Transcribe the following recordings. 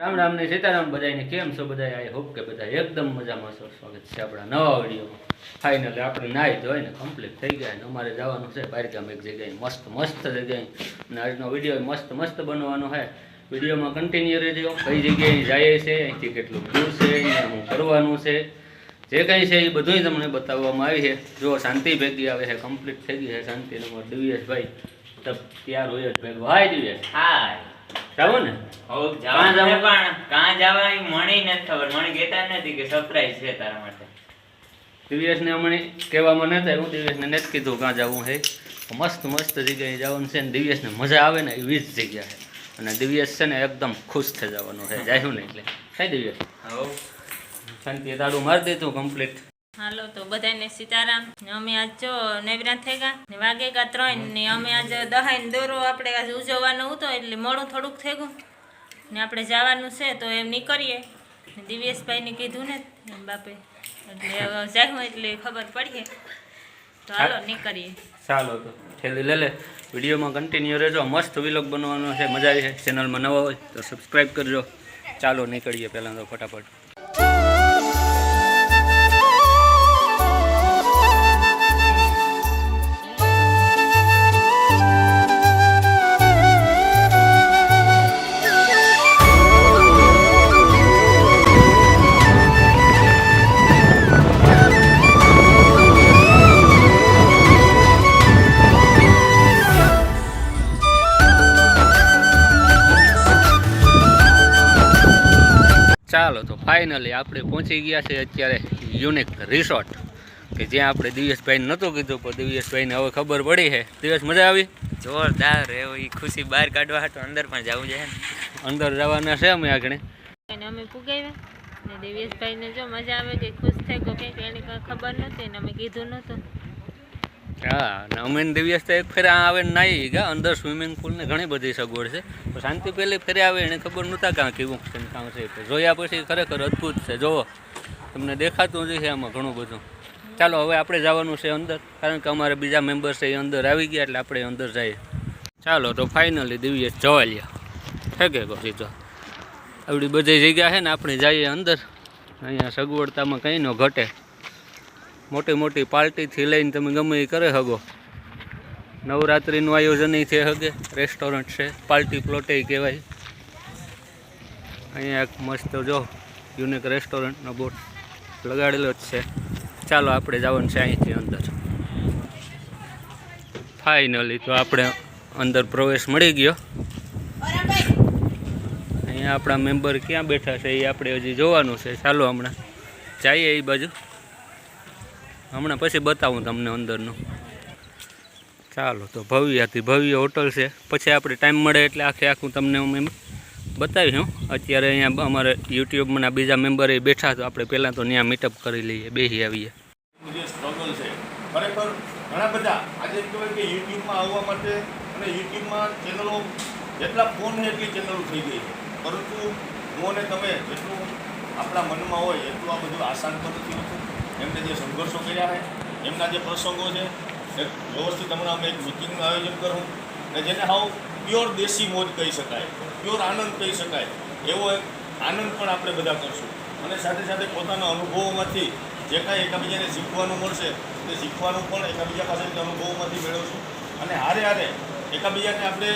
રામ રામ ને સીતારામ બધાને કેમ છો બધા આઈ હોપ કે બધા એકદમ મજામાં છો. સ્વાગત છે આપણા નવા વિડીયોમાં. ફાઇનલી આપણે નાહી ધોઈને કમ્પ્લીટ થઈ ગયા અને અમારે જવાનું છે બારગામ એક જગ્યાએ, મસ્ત મસ્ત જગ્યાએ. અને આજનો વીડિયો મસ્ત મસ્ત બનવાનો છે. વિડીયોમાં કન્ટિન્યુ રહેજો. કઈ જગ્યાએ જાય છે, અહીંથી કેટલું દૂર છે, અહીંયા શું કરવાનું છે. જે કંઈ છે એ બધું તમને બતાવવામાં આવી છે. જો શાંતિ ભેગી આવે છે કમ્પ્લીટ થઈ ગઈ છે શાંતિ. નંબર દિવ્યેશભાઈ તબ ત્યાર હોય જ ભેગો. હાય દિવ્યેશ. હા જાવો ને. હોવ જવાનું? છે પણ કાં જવા એ મણી નથી ખબર. મણી કહેતા નથી કે સરપ્રાઈઝ છે તારા માટે. દિવ્યેશને હમણાં કહેવામાં નથી આવ્યું દિવ્યેશને નથી કીધું કાં જવું છે મસ્ત મસ્ત જગ્યાએ જવાનું છે ને દિવ્યેશને મજા આવે ને એવી જ જગ્યા છે. અને દિવ્યેશ છે ને એકદમ ખુશ થઈ જવાનું છે. જાયું ને એટલે. થાય દિવ્યેશ. હોવ. શાંતિ તારું મારી દીધું કમ્પ્લીટ હાલો તો બધાને સીતારામ. ને અમે આજ જો નેવરા થઈ ગયા. ને વાગે ગયા ત્રણ ને અમે આજ દહાઈને દોરો આપણે આજ ઉજવવાનો હતો એટલે મોડું થોડુંક થઈ ગયું. ને આપણે જવાનું છે તો એમ નીકળીએ. ને દિવ્યેશભાઈને કીધું ને એમ બાપે એટલે જાઉં એટલે ખબર પડીએ. તો હાલો નીકળીએ. ચાલો તો છેલ્લી લે લે વિડીયોમાં કન્ટિન્યુ રહેજો. મસ્ત વિલોગ બનવાનો છે મજા આવી છે ચેનલમાં નવા હોય તો સબસ્ક્રાઈબ કરજો. ચાલો નીકળીએ પહેલાં તો ફટાફટ. ચાલો તો ફાઇનલી આપણે પહોંચી ગયા છે અત્યારે યુનિક રિસોર્ટ કે જ્યાં આપણે દિવ્યેશભાઈને નહોતું કીધું પણ દિવ્યેશભાઈને હવે ખબર પડી છે. દિવસ મજા આવી? જોરદાર એવું એ ખુશી બહાર કાઢવા તો અંદર પણ જવું છે. ને અંદર જવાના છે અમે આગળ અને અમે પુગાવ્યા. ને દિવ્યેશભાઈને જો મજા આવે કે ખુશ થઈ ગયો કંઈક એની કાંઈ ખબર નહોતી ને અમે કીધું નહોતું. હા, અને અમે એક ફેરે આ આવે નાહી ગયા અંદર સ્વિમિંગ પુલ ને ઘણી બધી સગવડ છે. તો શાંતિ પહેલી ફેરે આવે, એને ખબર નહોતા કાં કેવું છે કાં છે. જોયા પછી ખરેખર અદ્ભુત છે. જોવો તમને દેખાતું જ છે આમાં ઘણું બધું. ચાલો, હવે આપણે જવાનું છે અંદર, કારણ કે અમારે બીજા મેમ્બર છે એ અંદર આવી ગયા એટલે આપણે અંદર જઈએ. ચાલો, તો ફાઇનલી દિવ્યેશ જવા લ્યા. છે કે પછી તો? આવડી બધી જગ્યા છે ને, આપણે જઈએ અંદર. અહીંયા સગવડતામાં કંઈ ન ઘટે. મોટી મોટી પાર્ટીથી લઈને તમે ગમે એ કરે હગો. નવરાત્રિનું આયોજન છે હગે. રેસ્ટોરન્ટ છે. પાર્ટી પ્લોટે કહેવાય. અહીંયા એક મસ્ત જો યુનિક રેસ્ટોરન્ટનો બોર્ડ લગાડેલો જ છે. ચાલો આપણે જવાનું છે અહીંથી અંદર. ફાઇનલી તો આપણે અંદર પ્રવેશ મળી ગયો. અહીંયા આપણા મેમ્બર ક્યાં બેઠા છે એ આપણે હજી જોવાનું છે. ચાલો હમણાં. જઈએ એ બાજુ. હમણાં પછી બતાવું તમને અંદરનું. ચાલો, તો ભવ્યાથી ભવ્ય હોટલ છે. પછી આપણે ટાઈમ મળે એટલે આખે આખું તમને હું એમ બતાવીશું અત્યારે અહીંયા અમારે યુટ્યુબના બીજા મેમ્બર બેઠા તો આપણે પહેલાં તો ત્યાં મીટઅપ કરી લઈએ બેસી આવીએ. ઘણા બધા આજે કહેવાય કે યુટ્યુબમાં આવવા માટે અને યુટ્યુબમાં ચેનલો જેટલા ફોન એટલી ચેનલો થઈ ગઈ પરંતુ હું અને તમે જેટલું આપણા મનમાં હોય એટલું આ બધું આસાન તો નથી હોતું એમને જે સંઘર્ષો કર્યા છે, એમના જે પ્રસંગો છે એક વ્યવસ્થિત હમણાં અમે એક મિટિંગનું આયોજન કરું અને જેને હાવ પ્યોર દેશી મોજ કહી શકાય પ્યોર આનંદ કહી શકાય, એવો એક આનંદ પણ આપણે બધા કરશું. અને સાથે સાથે પોતાના અનુભવોમાંથી જે કાંઈ એકબીજાને શીખવાનું મળશે, તે શીખવાનું પણ એકબીજા પાસેથી અનુભવોમાંથી મેળવશું. અને હારે હારે એકબીજાને આપણે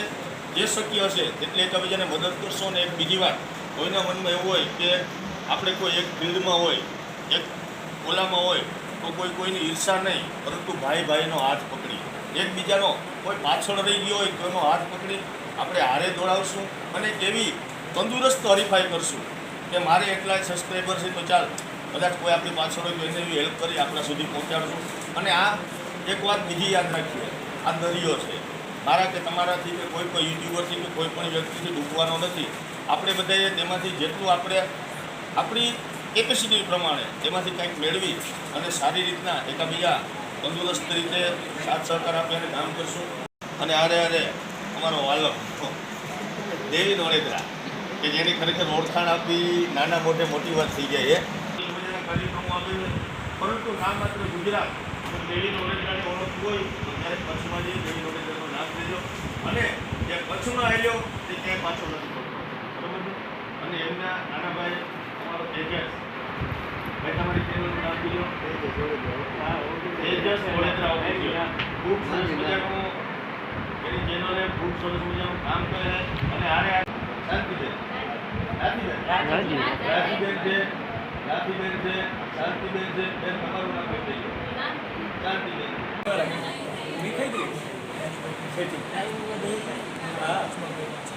જે શક્ય હશે, એટલે એકબીજાને મદદ કરશો. અને એક બીજી વાત, કોઈના મનમાં એવું હોય કે આપણે કોઈ એક ફિલ્ડમાં હોય, એક ઓલામાં હોય તો કોઈ કોઈની ઈર્ષા નહીં, પરંતુ ભાઈ ભાઈનો હાથ પકડી. એકબીજાનો કોઈ પાછળ રહી ગયો હોય તો એનો હાથ પકડી આપણે હારે દોડાવશું અને કેવી તંદુરસ્ત હરીફાઈ કરશું કે મારે એટલા સબસ્ક્રાઈબર છે તો ચાલ, કદાચ કોઈ આપણી પાછળ હોય તો એને એવી હેલ્પ કરી આપણા સુધી પહોંચાડશું. અને આ એક વાત બીજી યાદ રાખીએ, આ દરિયો છે. મારા કે તમારાથી કે કોઈ પણ યુટ્યુબરથી કે કોઈ પણ વ્યક્તિથી ડૂબવાનો નથી. આપણે બધાએ તેમાંથી જેટલું આપણે આપણી કેપેસિટી પ્રમાણે તેમાંથી કંઈક મેળવી અને સારી રીતના એકબીજા તંદુરસ્ત રીતે સાથ સહકાર આપી અને કામ કરશું. અને આરે આરે અમારો વાલક દેવી નોળેદરા, કે જેની ખરેખર ઓળખાણ આપી નાના મોટે મોટી વાત થઈ જાય એ. કાર્યક્રમો છે. પરંતુ ના માત્ર ગુજરાત દેવી નોળેદરાની ઓળખ હોય, તો ત્યારે કચ્છમાં જઈ દેવી નોળેદરાનો નામ લેજો. અને જે કચ્છમાં આવ્યો તે ક્યાંય પાછો નથી પડતો. બરોબર અને એમના નાનાભાઈ અમારો તેજસ કામ કરે છે શાંતિબેન છે શાંતિબેન છે બેન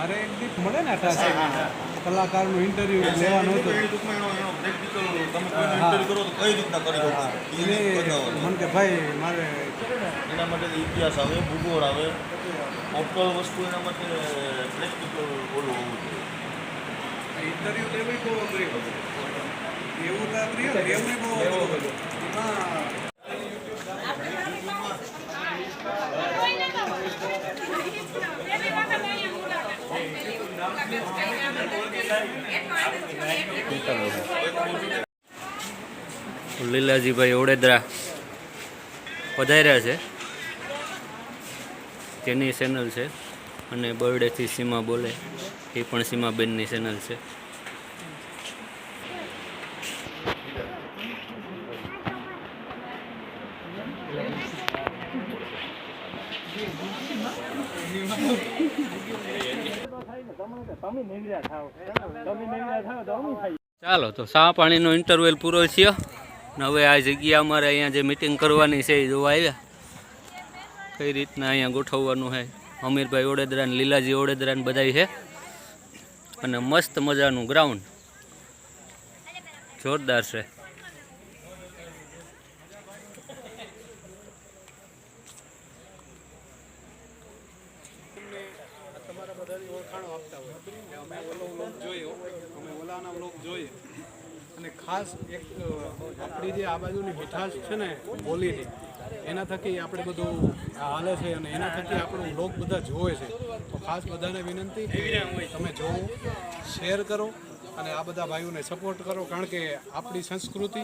મારે એક દીપ મળે ને અઠાસી કલાકારનું ઇન્ટરવ્યુ લેવાનું હતું. એનો- એનો તમે કોઈનો કરો કઈ રીતના કરી એ એને મને કે ભાઈ મારે એના માટે ઇતિહાસ આવે ભૂગોળ આવે. ઓપલ વસ્તુ એના માટે પ્રેક્ટિકલ ઓલું હોવું જોઈએ. ઇન્ટરવ્યુ લેવું બહુ અઘરી હતું એવું તો એવું બહુ હતું એમાં લીલાજીભાઈ ઓડેદરા પધાર્યા છે. તેની ચેનલ છે અને બર્થડેથી સીમા બોલે, એ પણ સીમાબેનની ચેનલ છે. ચાલો, તો ચા પાણીનો ઇન્ટરવેલ પૂરો થયો. ને હવે આ જગ્યા અમારે અહીંયા જે મિટિંગ કરવાની છે એ જોવા આવ્યા. કઈ રીતના અહીંયા ગોઠવવાનું છે? અમીરભાઈ ઓડેદરા ને લીલાજી ઓડેદરા ને બધાય છે. અને મસ્ત મજાનું ગ્રાઉન્ડ જોરદાર છે તમારા બધાની ઓળખાણો આપતા હોય કે અમે ઓલો વ્લોગ જોયો અમે ઓલાના વ્લોગ જોઈએ અને ખાસ એક આપણી જે આ બાજુની મીઠાશ છે ને બોલીની એના થકી આપણે બધું આ હાલે છે અને એના થકી આપણું લોક બધા જોવે છે. તો ખાસ બધાને વિનંતી તમે જોવો શેર કરો અને આ બધા ભાઈઓને સપોર્ટ કરો કારણ કે આપણી સંસ્કૃતિ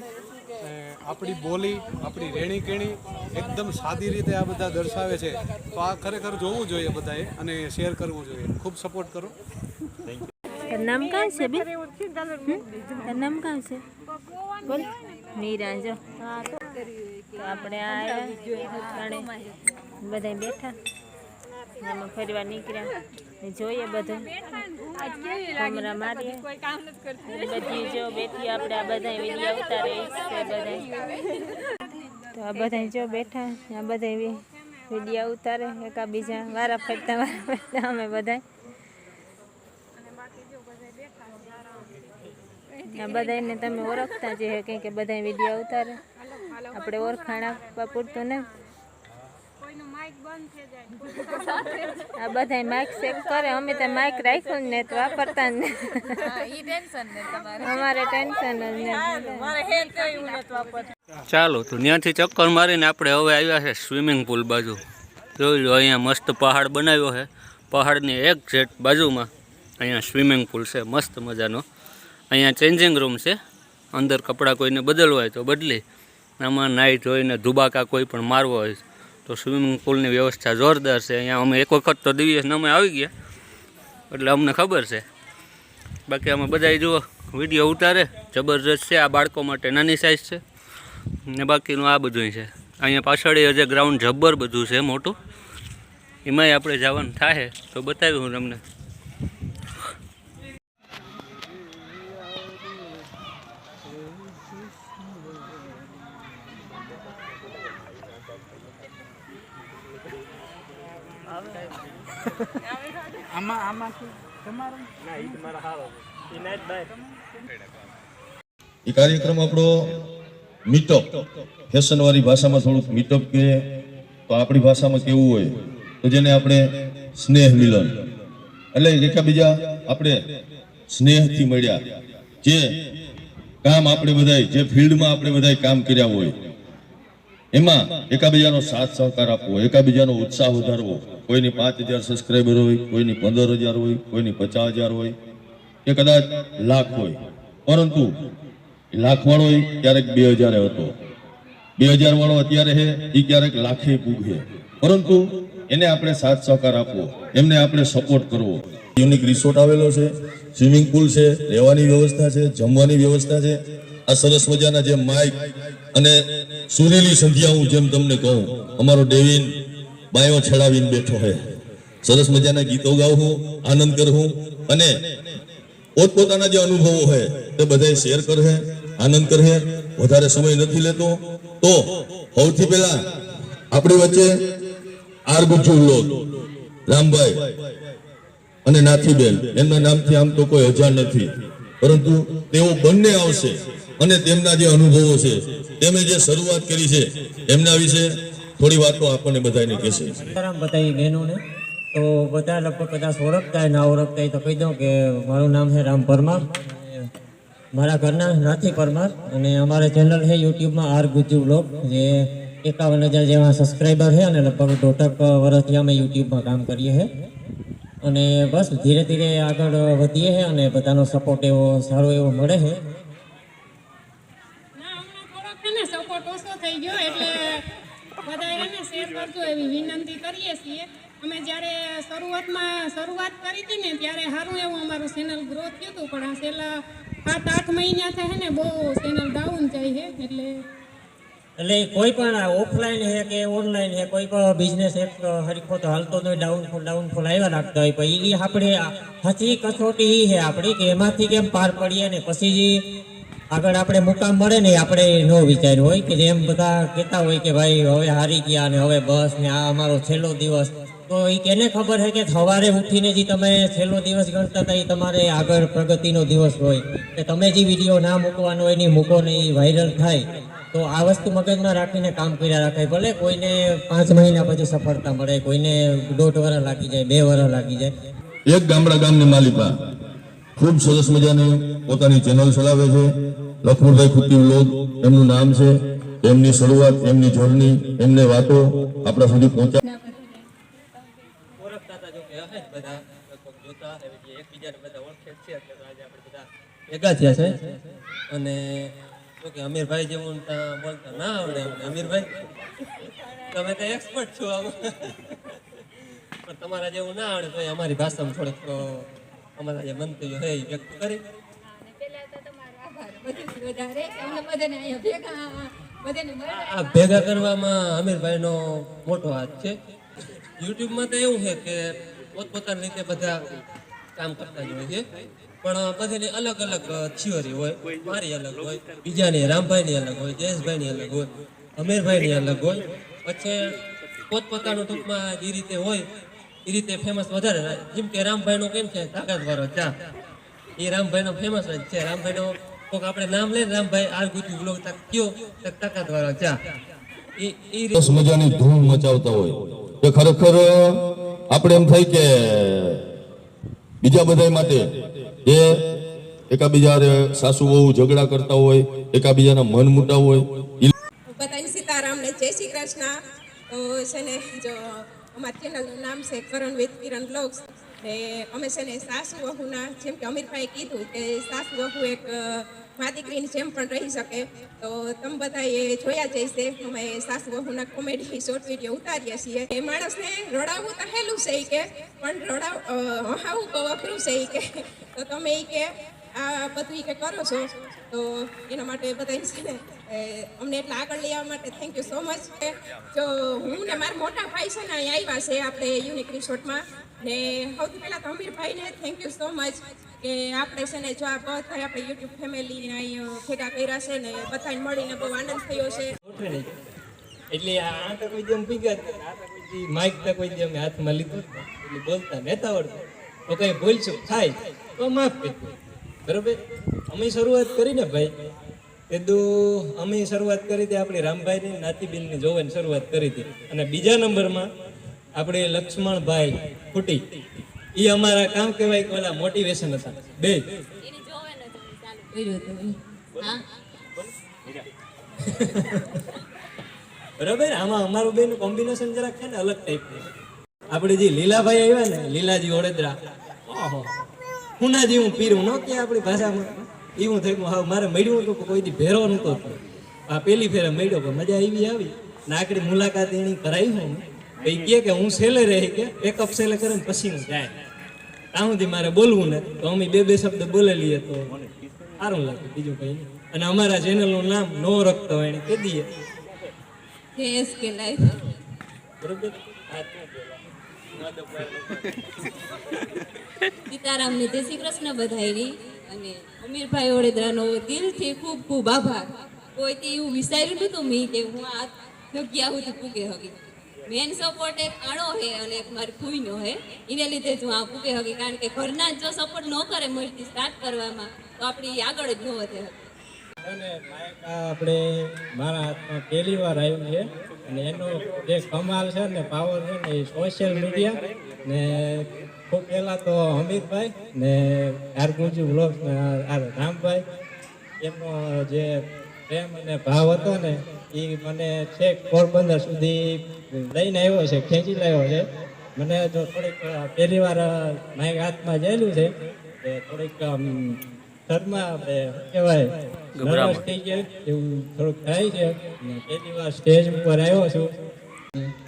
આપણી બોલી આપણી રહેણી કેણી એકદમ સાદી રીતે આ બધા દર્શાવે છે. તો આ ખરેખર જોવું જોઈએ બધાએ અને શેર કરવું જોઈએ. ખૂબ સપોર્ટ કરો. નામ કાં છે નામ કાં છે? બોલ મીરા જો. આપણે આ બધા બેઠા. એમાં ફરવા નીકળ્યા. જોઈએ બધું. કેમેરા મારીએ. બધી જો બેઠી આપણે આ બધા વીડિયો ઉતારે બધા તો આ બધા જો બેઠા. આ બધા વીડિયો ઉતારે એકા બીજા વારા ફરતા વારા ફરતા અમે બધા આ બધાને તમે ઓળખતા જ કંઈ કે બધા વીડિયો ઉતારે આપણે ઓળખાણ આપવા પૂરતું ને આ બધા માઇક ચેક કરે, અમે તો માઇક રાખ્યું ને તો વાપરતા ને અમારે ટેન્શન જ ને ચાલો, તો ત્યાંથી ચક્કર મારીને આપણે હવે આવ્યા છે સ્વિમિંગ પુલ બાજુ. જોઈ લો, અહીંયા મસ્ત પહાડ બનાવ્યો છે. પહાડની એક જેટ બાજુમાં અહીંયા સ્વિમિંગ પુલ છે, મસ્ત મજાનો. અહીંયા ચેન્જિંગ રૂમ છે. અંદર કપડાં કોઈને બદલવા હોય તો બદલી. આમાં નાઇટ હોય ને ધુબાકા કોઈ પણ મારવો હોય તો સ્વિમિંગ પુલની વ્યવસ્થા જોરદાર છે. અહીંયા અમે એક વખત તો દિવ્યસને અમે આવી ગયા. એટલે અમને ખબર છે. બાકી અમે બધાય જુઓ વીડિયો ઉતારે. જબરજસ્ત છે. આ બાળકો માટે નાની સાઇઝ છે. ને બાકીનું આ બધું છે. અહીંયા પાછળ હજે ગ્રાઉન્ડ જબ્બર બધું છે, મોટું. એમાંય આપણે જવાનું થાય. તો બતાવ્યું હું તમને. આમાં આમાંથી તમારું? એ કાર્યક્રમ આપણો મીટઅપ ફેશન વાળી ભાષામાં થોડુંક મીટઅપ કે તો આપણી ભાષામાં કેવું હોય તો જેને આપણે સ્નેહ મિલન. એટલે એકાબીજા આપણે સ્નેહથી મળ્યા. જે કામ આપણે બધાય જે ફિલ્ડમાં આપણે બધાય કામ કર્યા હોય એમાં એકાબીજાનો સાથ સહકાર આપવો, એકાબીજાનો ઉત્સાહ વધારવો, કોઈની પાંચ હજાર સબસ્ક્રાઈબર હોય, કોઈની પંદર હજાર હોય, કોઈની પચાસ હજાર હોય, કે કદાચ લાખ હોય. પરંતુ લાખ વાળો ક્યારેક બે હજારે હતો. બે હજાર વાળો અત્યારે છે એ ક્યારેક લાખે પૂગે પરંતુ એને આપણે સાથ સહકાર આપવો, એમને આપણે સપોર્ટ કરવો. યુનિક રિસોર્ટ આવેલો છે સ્વિમિંગ પુલ છે, રહેવાની વ્યવસ્થા છે, જમવાની વ્યવસ્થા છે. આ સરસ મજાના જે માઇક અને સુરેલી સંધ્યા હું જેમ તમને કહું, અમારો ડેવિન બાયો છેડાવીને બેઠો છે સરસ મજાના ગીતો ગાવું આનંદ કરું અને પોતપોતાના જે અનુભવો હોય તે બધાએ શેર કરે આનંદ કરે વધારે સમય નથી લેતો. તો સૌથી પહેલા આપણી વચ્ચે આર ગુજ્જુ લોક, રામભાઈ અને નાથીબેન. એમના નામથી આમ તો કોઈ હજાર નથી. પરંતુ તેઓ બંને આવશે. અને તેમના જે અનુભવો છે, તેમણે જે શરૂઆત કરી છે એમના વિશે થોડી વાતો આપણને બધાને કહેશે. બતાવી બહેનોને, તો બધા લગભગ કદાચ ઓળખતા હોય ના ઓળખતા તો કહી દઉં કે મારું નામ છે રામ પરમાર મારા ઘરના નાથી પરમાર, અને અમારે ચેનલ છે યુટ્યુબમાં આર ગુજુ બ્લોગ જે એકાવન હજાર જેવા સબસ્ક્રાઈબર છે અને લગભગ દોઢક વર્ષથી અમે યુટ્યુબમાં કામ કરીએ છીએ અને બસ ધીરે ધીરે આગળ વધીએ છીએ અને બધાનો સપોર્ટ એવો સારો એવો મળે છે. કરજો એવી વિનંતી કરીએ છીએ. અમે જ્યારે શરૂઆતમાં શરૂઆત કરી હતી ને ત્યારે સારું એવું અમારું ચેનલ ગ્રોથ થયું હતું, પણ આ છેલ્લા સાત, આઠ મહિના છે ને બહુ ચેનલ ડાઉન જાય છે, એટલે એટલે કોઈ પણ ઓફલાઈન છે કે ઓનલાઈન છે, કોઈ પણ બિઝનેસ એક હરીફો તો હાલતો નહીં ડાઉનફોલ ડાઉનફોલ આવ્યા રાખતા હોય, પણ એ આપણે સાચી કસોટી એ છે આપણી કે એમાંથી કેમ પાર પડીએ ને? પછી જે આગળ આપણે મુકામ મળે ને આપણે ન વિચાર્યું હોય કે જેમ બધા કહેતા હોય કે ભાઈ હવે હારી ગયા ને હવે બસ ને આ અમારો છેલ્લો દિવસ. તો એ કેને ખબર છે કે સવારે ઉઠીને જે તમે છેલ્લો દિવસ ગણતા હતા એ તમારે આગળ પ્રગતિનો દિવસ હોય. કે તમે જે વીડિયો ના મૂકવાનો હોય એની મૂકો ને એ વાયરલ થાય. તો આ વસ્તુ મગજમાં રાખીને કામ કર્યા રાખાય ભલે કોઈને પાંચ મહિના પછી સફળતા મળે, કોઈને દોઢ વર્ષ લાગી જાય, બે વર્ષ લાગી જાય. એક ગામડા ગામની માલિકા ખૂબ સરસ મજાની પોતાની ચેનલ ચલાવે છે. લખમણભાઈ ખુટ્ટી વ્લોગ એમનું નામ છે. એમની શરૂઆત એમની જોડણી એમને વાતો આપણા સુધી પહોંચા ઓળખતા હતા જો કે હશે જ બધા લગભગ જોતા હશે એટલે એકબીજાને બધા ઓળખે છે એટલે તો આજે આપણે બધા ભેગા થયા છે. અને જો કે અમીરભાઈ જેવું ત્યાં બોલતા ના આવડે અમને અમીરભાઈ તમે તો એક્સપર્ટ છો આમાં. પણ તમારા જેવું ના આવડે તો અમારી ભાષામાં થોડીક અમારા જે મંતવ્યો હે વ્યક્ત કરી. આ ભેગા કરવામાં અમીરભાઈનો મોટો હાથ છે. યુટ્યુબમાં તો એવું છે કે પોતપોતાની રીતે બધા કામ કરતા જ હોય છે. પણ બધાની અલગ અલગ થિયોરી હોય મારી અલગ હોય બીજાની રામભાઈની અલગ હોય જયેશભાઈની અલગ હોય અમીરભાઈની અલગ હોય. પછી પોતપોતાનું ટૂંકમાં જે રીતે હોય એ રીતે ફેમસ વધારે રહે. જેમ કે રામભાઈનો કેમ છે? તાકાતવાળો ચા. એ રામભાઈનો ફેમસ જ છે. રામભાઈનો કોઈક આપણે નામ લઈને રામભાઈ આ ગુજુ બ્લોગ તક કયો તક તાકાતવાળો ચા. એ એ રીતે સરસ મજાની ધૂમ મચાવતા હોય. કે ખરેખર આપણે એમ થાય કે બીજા બધા માટે એ એકાબીજા હારે સાસુ વહુ ઝઘડા કરતા હોય એકાબીજાના મન મુટા હોય ઈ બધાને સીતારામ ને જય શ્રી કૃષ્ણ. તો છે ને જો અમારા ચેનલનું નામ છે કરણ વિથ કિરણ બ્લોગ્સ. ને અમે છે ને સાસુ વહુના, જેમ કે અમીરભાઈ કીધું કે સાસુ વહુ એક મા દીકરીની જેમ પણ રહી શકે. તો તમે બધા એ જોયા જઈશે અમે સાસુ વહુના કોમેડી, શોર્ટ વીડિયો ઉતારીએ છીએ. એ માણસને રડાવવું તો હેલું છે કે, પણ રડાવ હાવું બહુ અઘરું છે કે. તો તમે એ કે, આ બધું કે કરો છો. તો એના માટે બધા છે ને અમને એટલા આગળ આવવા માટે થેન્ક યુ સો મચ જો હું ને મારા મોટા ભાઈ છે ને અહીં આવ્યા છે આપણે યુનિક રિસોર્ટમાં ને સૌથી પહેલાં તો અમીરભાઈને થેન્ક યુ સો મચ કે આપણે છે ને જો આ બધા આપણે યુટ્યુબ ફેમિલીને અહીં ભેગા કર્યા છે ને બધાને મળીને બહુ આનંદ થયો છે. એટલે આ તો કોઈ જેમ ભીગા માઇક તો કોઈ અમે હાથમાં લીધું એટલે બોલતા નહોતા આવડતું. તો કઈ બોલશું થાય. તો માફ કરજો. બરોબર? અમે શરૂઆત કરીને ભાઈ. કીધું અમે શરૂઆત કરી હતી આપણી રામભાઈની નાતીબેનની જોવાની શરૂઆત કરી હતી. અને બીજા નંબરમાં આપણે લક્ષ્મણભાઈ ફૂટી એ અમારા કામ કહેવાય કે ઓલા મોટિવેશન હતા. બે. કર્યું હતું હા? બરાબર? આમાં અમારું બેનું કોમ્બિનેશન જરાક છે ને અલગ ટાઈપનું આપણે જે લીલાભાઈ આવ્યા ને લીલાજી ઓળેદરા ઓહો. હુનાજી હું પીરું ન કે આપણી ભાષામાં. એવું થયું હા મારે મળ્યું હતું કોઈથી ભેરો નહોતો આ પેલી ફેરે મળ્યો પણ મજા એવી આવી. નાકડી મુલાકાત એની કરાવી હું. તો એ કહે કે હું સેલે રહી કે પેકઅપ સેલે કરે ને પછી હું જાય. ત્યાં સુધી મારે બોલવું ને તો અમે બે બે શબ્દ બોલેલી તો સારું લાગે બીજું કંઈ નહીં. અને અમારા ચેનલનું નામ નો રખતો હોય એને કહી દઈએ. કેસ કે લાઈફ બરોબર? સીતારામને જય શ્રી કૃષ્ણ બધાયરી અને અમીરભાઈ વડોદરાનો દિલથી ખૂબ ખૂબ આભાર. કોઈથી એવું વિચાર્યું નહોતું મેં કે હું આ જગ્યા સુધી પૂગે હકી મેન સપોર્ટ એક આણો હે અને એક મારી ફૂઈનો હે. એને લીધે જ હું આ પૂગે હકી કારણ કે ઘરના જ સપોર્ટ ન કરે મળતી સ્ટાર્ટ કરવામાં, તો આપણી આગળ જ ન વધે આપણે મારા હાથમાં પહેલી વાર આવ્યું છે. અને એનો જે કમાલ છે ને પાવર છે ને એ સોશિયલ મીડિયા ને ખૂબ પહેલાં તો અમિતભાઈ ને આરગુંજુ બ્લોગ્સ ને રામભાઈ. એમનો જે પ્રેમ અને ભાવ હતો ને એ મને છેક પોરબંદર સુધી લઈને આવ્યો છે ખેંચી લાવ્યો છે. મને જો થોડીક પહેલી વાર માઇક હાથમાં જયેલું છે એ થોડીક શર્મા કહેવાય નર્વસ થઈ ગયા એવું થોડુંક થાય છે. પહેલી વાર સ્ટેજ ઉપર આવ્યો છું.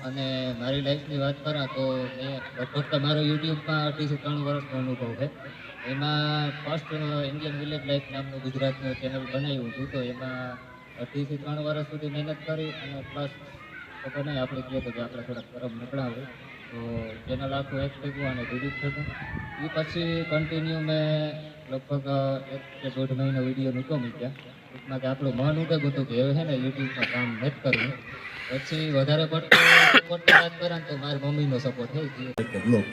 અને મારી લાઈફની વાત કરા તો મેં લગભગ તો મારો યુટ્યુબમાં અઢીથી ત્રણ વર્ષનો અનુભવ છે. એમાં ફર્સ્ટ ઇન્ડિયન વિલેજ લાઈફ નામનું ગુજરાતનું ચેનલ બનાવ્યું હતું. તો એમાં અઢીથી ત્રણ વર્ષ સુધી મહેનત કરી અને પ્લસ ખબર નહીં આપણે કહીએ તો કે આપણે થોડાક ગરમ હોય, તો ચેનલ આખું એક થયું અને ડિલીટ થયું એ પછી કન્ટિન્યુ મેં લગભગ એક કે દોઢ મહિનો વીડિયો નહોતો મૂક્યા. ટૂંકમાં કે આપણું મન ઉડેગું હતું કે હવે છે ને યુટ્યુબમાં કામ નથી કરવું. પછી વધારે પડતો વાત કરે તો મારી મમ્મીનો સપોર્ટ ગયો બ્લોગ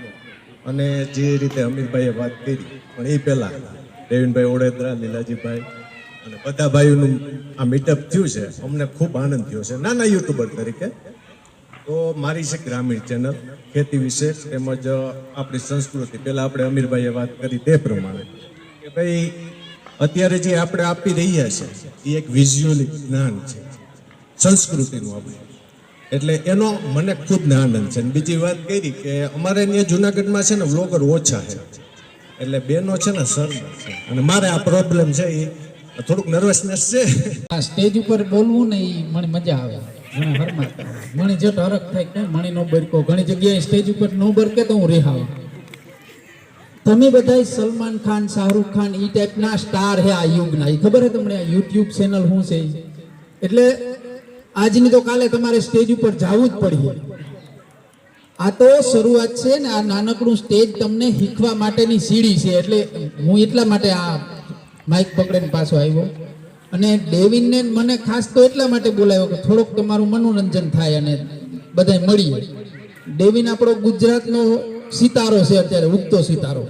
અને જે રીતે અમિતભાઈએ વાત કરી, પણ એ પહેલા દેવીનભાઈ ઓડેદરા, લીલાજીભાઈ અને બધા ભાઈઓનું આ મીટઅપ થયું છે, અમને ખૂબ આનંદ થયો છે. નાના યુટ્યુબર તરીકે. તો મારી છે ગ્રામીણ ચેનલ ખેતી વિશે તેમજ આપણી સંસ્કૃતિ. પહેલાં આપણે અમીરભાઈએ વાત કરી તે પ્રમાણે. કે ભાઈ, અત્યારે જે આપણે આપી રહ્યા છે, એ એક વિઝ્યુઅલ જ્ઞાન છે. સંસ્કૃતિનું આપણે. એટલે એનો મને ખુદને આનંદ છે. બીજી વાત કરી કે અમારે અહીંયા જુનાગઢમાં છે ને વ્લોગર ઓછા છે. એટલે બેનો છે ને સર અને મારે આ પ્રોબ્લેમ છે એ થોડુંક નર્વસનેસ છે. આ સ્ટેજ ઉપર બોલવું ને એ મને મજા આવે. મને હરમાતા મણી જટ હરક થાય કે મણી નો બરકો. ઘણી જગ્યાએ સ્ટેજ ઉપર નો બરકે તો હું રેહાવ. તમે બધા સલમાન ખાન, શાહરુખ ખાન એ ટાઈપના સ્ટાર હે આ યુગના. એ ખબર હે તમને આ યુટ્યુબ ચેનલ શું છે? એટલે આજની તો કાલે તમારે સ્ટેજ ઉપર જવું જ પડ્યું આ તો શરૂઆત છે ને, આ નાનકડું સ્ટેજ તમને શીખવા માટેની સીડી છે. એટલે હું એટલા માટે આ માઇક પકડીને પાછો આવ્યો. અને ડેવિનને મને ખાસ તો એટલા માટે બોલાવ્યો કે થોડોક તમારું મનોરંજન થાય અને બધાય મળીએ. ડેવિન આપણો ગુજરાતનો સિતારો છે અત્યારે, ઉગતો સિતારો.